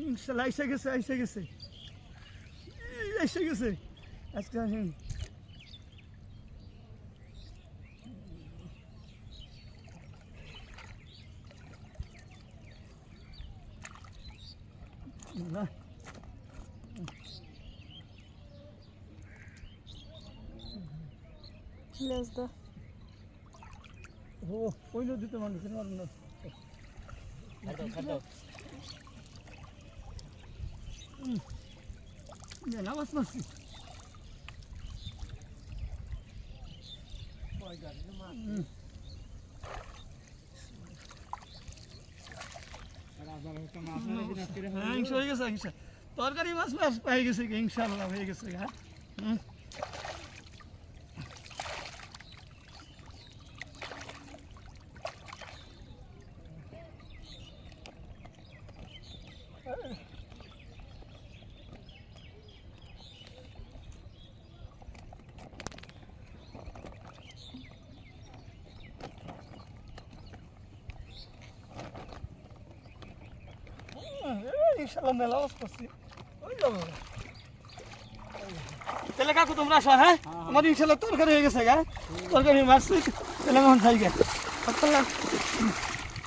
ইনশাল্লাহ এসে গেছে এসে গেছে। এই এসে গেছে। আজকে আসেন। না লেজ দা। ও ওই নদীতে মানুষ মারুন না মেলা মাছ মারছি হুম। হ্যাঁ হিংসা হয়ে গেছে হিংসা তরকারি মাছ মাছ পাই গেছে কি ইনশাল্লাহ হয়ে গেছে হ্যাঁ হুম। এই ইনশাল্লাহ মেলা মাছ পাচ্ছি ওই যাব তাহলে কাকু তোমরা আসো হ্যাঁ? আমার ইনশাল্লাহ তরকারি হয়ে গেছে গা তরকারি মারছি তাহলে খাই গে